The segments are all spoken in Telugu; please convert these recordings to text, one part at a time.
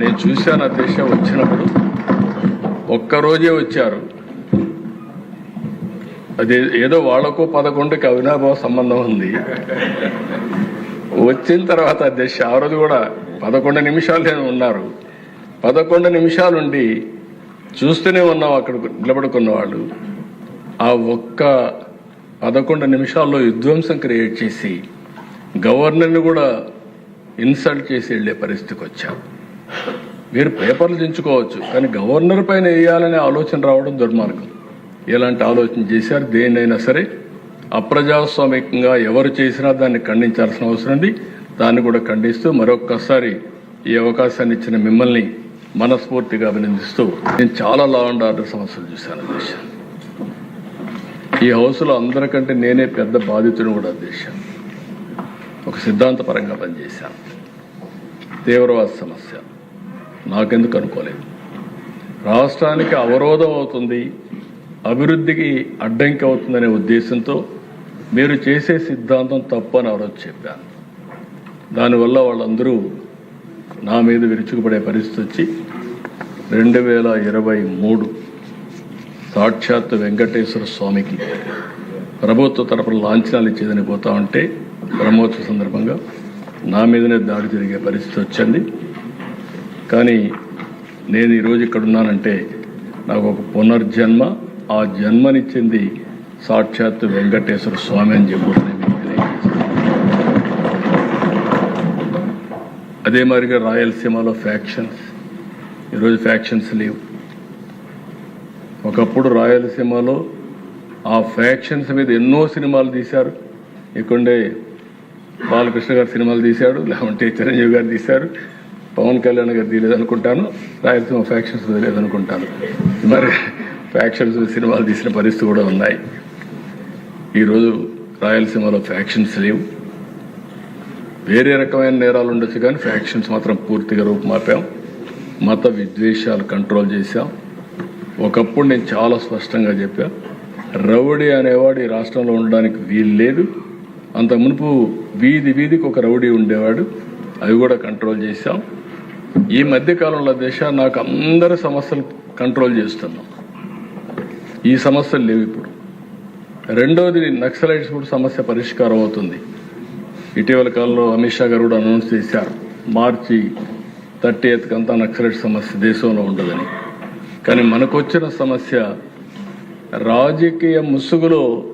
నేను చూశాను అధ్యక్ష వచ్చినప్పుడు. ఒక్కరోజే వచ్చారు. అది ఏదో వాళ్ళకు పదకొండుకి అవినాభావ సంబంధం ఉంది. వచ్చిన తర్వాత అధ్యక్ష ఆ రోజు కూడా పదకొండు నిమిషాలు ఉన్నారు. పదకొండు నిమిషాలుండి చూస్తూనే ఉన్నాం అక్కడ నిలబడుకున్న వాళ్ళు ఆ ఒక్క పదకొండు నిమిషాల్లో విధ్వంసం క్రియేట్ చేసి గవర్నర్ని కూడా ఇన్సల్ట్ చేసి వెళ్ళే పరిస్థితికి వచ్చారు మీరు పేపర్లు దించుకోవచ్చు కానీ గవర్నర్ పైన వేయాలనే ఆలోచన రావడం దుర్మార్గం. ఎలాంటి ఆలోచన చేశారు దేన్నైనా సరే. అప్రజాస్వామికంగా ఎవరు చేసినా దాన్ని ఖండించాల్సిన అవసరం ఉంది. దాన్ని కూడా ఖండిస్తూ మరొక్కసారి ఈ అవకాశాన్ని ఇచ్చిన మిమ్మల్ని మనస్ఫూర్తిగా అభినందిస్తూ నేను చాలా లా అండ్ ఆర్డర్ సమస్యలు చూశాను అధ్యక్ష ఈ హౌస్లో అందరికంటే నేనే పెద్ద బాధితుని కూడా అధ్యక్ష ఒక సిద్ధాంతపరంగా పనిచేశాను. తీవ్రవాద సమస్య. నాకెందుకు అనుకోలేదు. రాష్ట్రానికి అవరోధం అవుతుంది అభివృద్ధికి అడ్డంకి అవుతుందనే ఉద్దేశంతో మీరు చేసే సిద్ధాంతం తప్పు అని ఎవరో చెప్పాను. దానివల్ల వాళ్ళందరూ నా మీద విరుచుకుపడే పరిస్థితి వచ్చి రెండు వేల ఇరవై మూడు సాక్షాత్ వెంకటేశ్వర స్వామికి ప్రభుత్వ తరపున లాంఛనాలు ఇచ్చేదని పోతా ఉంటే బ్రహ్మోత్సవ సందర్భంగా నా మీదనే దాడి జరిగే పరిస్థితి వచ్చింది. కానీ నేను ఈరోజు ఇక్కడ ఉన్నానంటే నాకు ఒక పునర్జన్మ ఆ జన్మనిచ్చింది సాక్షాత్ వెంకటేశ్వర స్వామి అని చెప్పి అదే మాదిరిగా రాయలసీమలో ఫ్యాక్షన్స్ ఈరోజు ఫ్యాక్షన్స్ లేవు. ఒకప్పుడు రాయలసీమలో ఆ ఫ్యాక్షన్స్ మీద ఎన్నో సినిమాలు తీశారు. ఇక్కడే బాలకృష్ణ గారు సినిమాలు తీశాడు లేకుంటే చిరంజీవి గారు తీశారు. పవన్ కళ్యాణ్ గారు తీయలేదు అనుకుంటాను రాయలసీమ ఫ్యాక్షన్స్ లేదనుకుంటాను మరి ఫ్యాక్షన్స్ సినిమాలు తీసిన పరిస్థితి కూడా ఉన్నాయి. ఈరోజు రాయలసీమలో ఫ్యాక్షన్స్ లేవు. వేరే రకమైన నేరాలు ఉండొచ్చు కానీ ఫ్యాక్షన్స్ మాత్రం పూర్తిగా రూపుమాపాం. మత విద్వేషాలు కంట్రోల్ చేశాం. ఒకప్పుడు నేను చాలా స్పష్టంగా చెప్పా రౌడీ అనేవాడు ఈ రాష్ట్రంలో ఉండడానికి వీలు లేదు. అంత మునుపు వీధి వీధికి ఒక రౌడీ ఉండేవాడు అవి కూడా కంట్రోల్ చేశాం. ఈ మధ్య కాలంలో దేశ నాకు అందరి సమస్యలు కంట్రోల్ చేస్తున్నాం. ఈ సమస్యలు లేవు ఇప్పుడు. రెండవది నక్సలైట్స్ కూడా సమస్య పరిష్కారం అవుతుంది. ఇటీవల కాలంలో అమిత్ షా గారు కూడా అనౌన్స్ చేశారు. మార్చి థర్టీ ఎయిత్ అంతా నక్సలైట్ సమస్య దేశంలో ఉండదని కానీ మనకు వచ్చిన సమస్య రాజకీయ ముసుగులో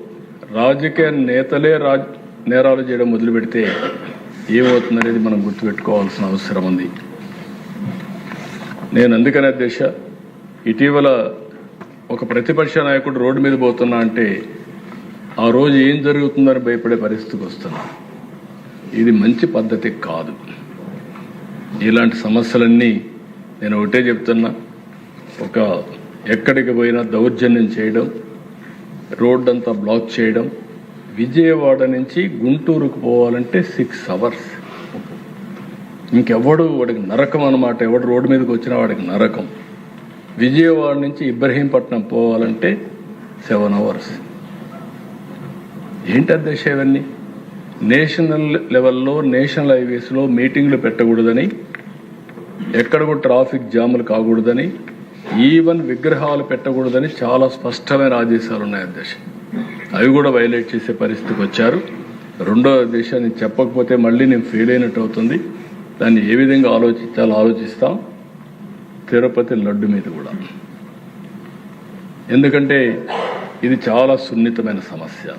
రాజకీయ నేతలే రాజ్ నేరాలు చేయడం మొదలుపెడితే ఏమవుతుందనేది మనం గుర్తుపెట్టుకోవాల్సిన అవసరం ఉంది. నేను అందుకనే దేశ ఇటీవల ఒక ప్రతిపక్ష నాయకుడు రోడ్డు మీద పోతున్నా అంటే ఆ రోజు ఏం జరుగుతుందని భయపడే పరిస్థితికి వస్తున్నా. ఇది మంచి పద్ధతి కాదు. ఇలాంటి సమస్యలన్నీ నేను ఒకటే చెప్తున్నా. ఒక ఎక్కడికి పోయినా దౌర్జన్యం చేయడం రోడ్డంతా బ్లాక్ చేయడం విజయవాడ నుంచి గుంటూరుకు పోవాలంటే సిక్స్ అవర్స్ ఇంకెవడు వాడికి నరకం అనమాట ఎవడు రోడ్డు మీదకి వచ్చినా వాడికి నరకం. విజయవాడ నుంచి ఇబ్రహీంపట్నం పోవాలంటే సెవెన్ అవర్స్ ఏంటి అధ్యక్ష ఇవన్నీ? నేషనల్ లెవెల్లో నేషనల్ హైవేస్లో మీటింగ్లు పెట్టకూడదని ఎక్కడ కూడా ట్రాఫిక్ జాములు కాకూడదని ఈవెన్ విగ్రహాలు పెట్టకూడదని చాలా స్పష్టమైన ఆదేశాలు ఉన్నాయి అధ్యక్ష. అవి కూడా వైలేట్ చేసే పరిస్థితికి వచ్చారు. రెండో దేశాన్ని చెప్పకపోతే మళ్ళీ నేను ఫెయిల్ అయినట్టు అవుతుంది. దాన్ని ఏ విధంగా ఆలోచించాలో ఆలోచిస్తాం? తిరుపతి లడ్డు మీద కూడా. ఎందుకంటే ఇది చాలా సున్నితమైన సమస్య.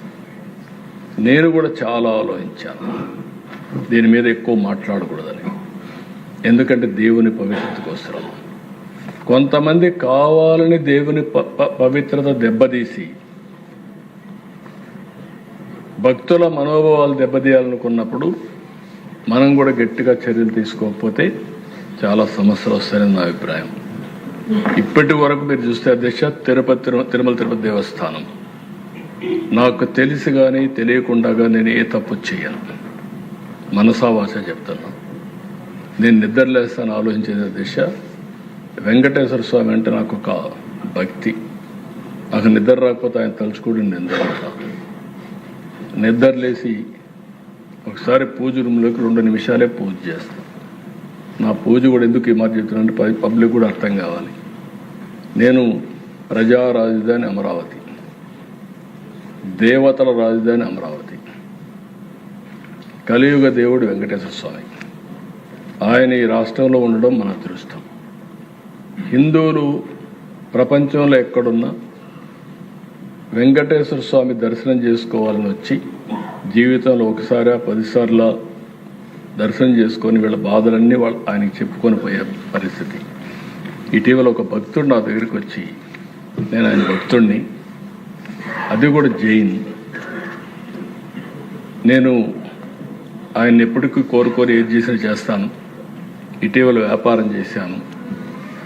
నేను కూడా చాలా ఆలోచించాను. దీని మీద ఎక్కువ మాట్లాడకూడదని. ఎందుకంటే దేవుని పవిత్రత కోసరం కొంతమంది కావాలని దేవుని ప- ప- పవిత్రత దెబ్బతీసి భక్తుల మనోభావాలు దెబ్బతీయాలనుకున్నప్పుడు మనం కూడా గట్టిగా చర్యలు తీసుకోకపోతే చాలా సమస్యలు వస్తాయని నా అభిప్రాయం. ఇప్పటి వరకు మీరు చూస్తే అధ్యక్ష తిరుపతి తిరుమల తిరుపతి దేవస్థానం. నాకు తెలిసి కానీ తెలియకుండా కానీ నేను ఏ తప్పు చేయను. మనసావాస చెప్తున్నా. నేను నిద్రలేస్తాను ఆలోచించేది దిశ వెంకటేశ్వర స్వామి అంటే నాకు ఒక భక్తి. నాకు నిద్ర రాకపోతే ఆయన తలుచుకోవడం నేను నిద్ర నిద్రలేసి ఒకసారి పూజ రూమ్లోకి రెండు నిమిషాలే పూజ చేస్తాను నా పూజ కూడా ఎందుకు ఈ మాట చెప్తున్నానంటే పబ్లిక్ కూడా అర్థం కావాలి. నేను ప్రజా రాజధాని అమరావతి. దేవతల రాజధాని అమరావతి. కలియుగ దేవుడు వెంకటేశ్వర స్వామి. ఆయన ఈ రాష్ట్రంలో ఉండడం మన అదృష్టం. హిందువులు ప్రపంచంలో ఎక్కడున్నా వెంకటేశ్వర స్వామి దర్శనం చేసుకోవాలని వచ్చి జీవితంలో ఒకసారి పదిసార్ల దర్శనం చేసుకొని వీళ్ళ బాధలన్నీ వాళ్ళు ఆయనకి చెప్పుకొని పోయే పరిస్థితి. ఇటీవల ఒక భక్తుడు నా దగ్గరికి వచ్చి నేను ఆయన భక్తుడిని అది కూడా జైన్. నేను ఆయన్ని ఎప్పటికీ కోరుకొని ఏది చేసినా చేస్తాను. ఇటీవల వ్యాపారం చేశాను.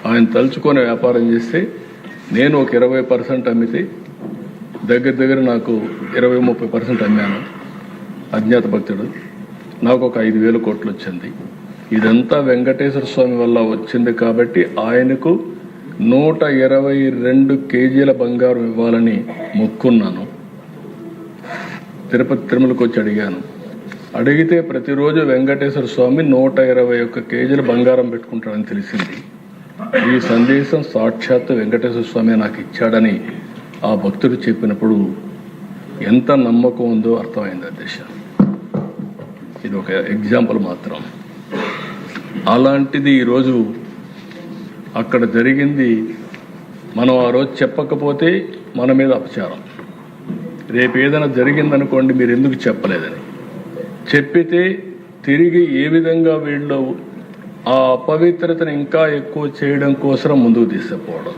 ఆయన తలుచుకొని వ్యాపారం చేస్తే నేను ఒక ఇరవై పర్సెంట్ అమ్మితే దగ్గర దగ్గర నాకు ఇరవై ముప్పై పర్సెంట్ అమ్మాను. అజ్ఞాత భక్తుడు నాకు ఒక ఐదు వేల కోట్లు వచ్చింది ఇదంతా వెంకటేశ్వర స్వామి వల్ల వచ్చింది కాబట్టి ఆయనకు నూట ఇరవై రెండు కేజీల బంగారం ఇవ్వాలని మొక్కున్నాను. తిరుపతి తిరుమలకు వచ్చి అడిగాను. అడిగితే ప్రతిరోజు వెంకటేశ్వర స్వామి నూట ఇరవై ఒక్క కేజీల బంగారం పెట్టుకుంటాడని తెలిసింది. ఈ సందేశం సాక్షాత్ వెంకటేశ్వర స్వామి నాకు ఇచ్చాడని ఆ భక్తుడు చెప్పినప్పుడు ఎంత నమ్మకం ఉందో అర్థమైంది అధ్యక్ష ఇది ఒక ఎగ్జాంపుల్ మాత్రం. అలాంటిది ఈరోజు అక్కడ జరిగింది. మనం ఆ రోజు చెప్పకపోతే మన మీద అపచారం. రేపు ఏదైనా జరిగిందనుకోండి మీరు ఎందుకు చెప్పలేదని. చెప్పితే తిరిగి ఏ విధంగా వీళ్ళు ఆ అపవిత్రతను ఇంకా ఎక్కువ చేయడం కోసం ముందుకు తీసుకుపోవడం.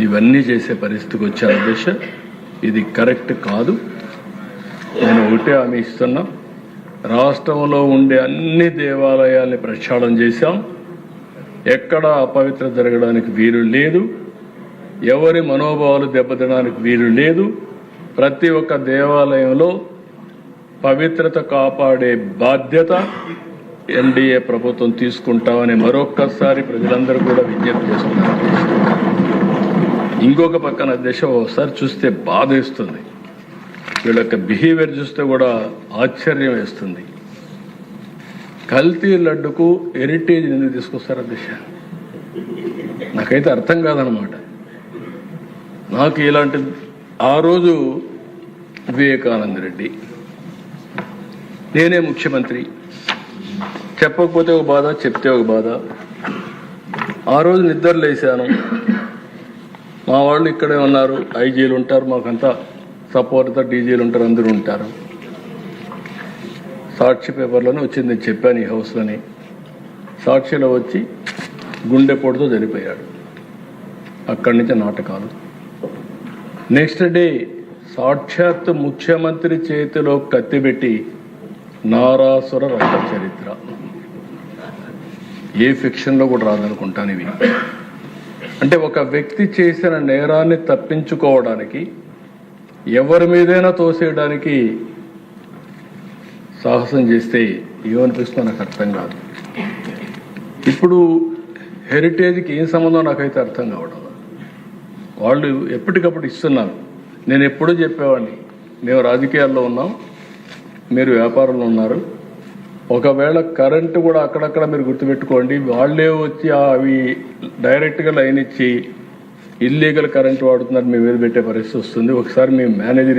ఇవన్నీ చేసే పరిస్థితికి వచ్చారు ఉద్దేశం ఇది కరెక్ట్ కాదు. నేను ఒకటే హామీ ఇస్తున్నా. రాష్ట్రంలో ఉండే అన్ని దేవాలయాల్ని ప్రక్షాళన చేశాం. ఎక్కడ అపవిత్ర జరగడానికి వీలు లేదు. ఎవరి మనోభావాలు దెబ్బతినడానికి వీలు లేదు. ప్రతి ఒక్క దేవాలయంలో పవిత్రత కాపాడే బాధ్యత ఎన్డీఏ ప్రభుత్వం తీసుకుంటామని మరొక్కసారి ప్రజలందరూ కూడా విజ్ఞప్తి చేస్తున్నారు. ఇంకొక పక్కన దశ ఒకసారి చూస్తే బాధ ఇస్తుంది వీళ్ళ యొక్క బిహేవియర్ చూస్తే కూడా ఆశ్చర్యం వేస్తుంది. కల్తీ లడ్డుకు హెరిటేజ్ ఎందుకు తీసుకొస్తారు అధ్యక్ష నాకైతే అర్థం కాదనమాట. నాకు ఇలాంటి ఆ రోజు వివేకానంద రెడ్డి నేనే ముఖ్యమంత్రి. చెప్పకపోతే ఒక బాధ చెప్తే ఒక బాధ. ఆ రోజు నిద్రలేశాను మా వాళ్ళు ఇక్కడే ఉన్నారు ఐజీలు ఉంటారు మాకంతా. సపోర్ట్తో డీజీలు ఉంటారు అందరూ ఉంటారు. సాక్షి పేపర్లోనే వచ్చింది నేను చెప్పాను ఈ హౌస్లోని. సాక్షిలో వచ్చి గుండెపోటుతో చనిపోయాడు. అక్కడి నుంచి నాటకాలు. నెక్స్ట్ డే సాక్షాత్ ముఖ్యమంత్రి చేతిలో కత్తిపెట్టి నారాసుర రక్త చరిత్ర. ఏ ఫిక్షన్లో కూడా రాదనుకుంటాను ఇవి. అంటే ఒక వ్యక్తి చేసిన నేరాన్ని తప్పించుకోవడానికి ఎవరి మీదైనా తోసేయడానికి సాహసం చేస్తే ఏమనిపిస్తుందో నాకు అర్థం కాదు. ఇప్పుడు హెరిటేజ్కి ఏం సంబంధం నాకైతే అర్థం కావడం వాళ్ళు ఎప్పటికప్పుడు ఇస్తున్నారు. నేను ఎప్పుడూ చెప్పేవాడిని. మేము రాజకీయాల్లో ఉన్నాం. మీరు వ్యాపారంలో ఉన్నారు. ఒకవేళ కరెంటు కూడా అక్కడక్కడ మీరు గుర్తుపెట్టుకోండి. వాళ్ళే వచ్చి అవి డైరెక్ట్గా లైన్ ఇచ్చి ఇల్లీగల్ కరెంట్ వాడుతున్నారు మీ మీద పెట్టే పరిస్థితి వస్తుంది. ఒకసారి మీ మేనేజర్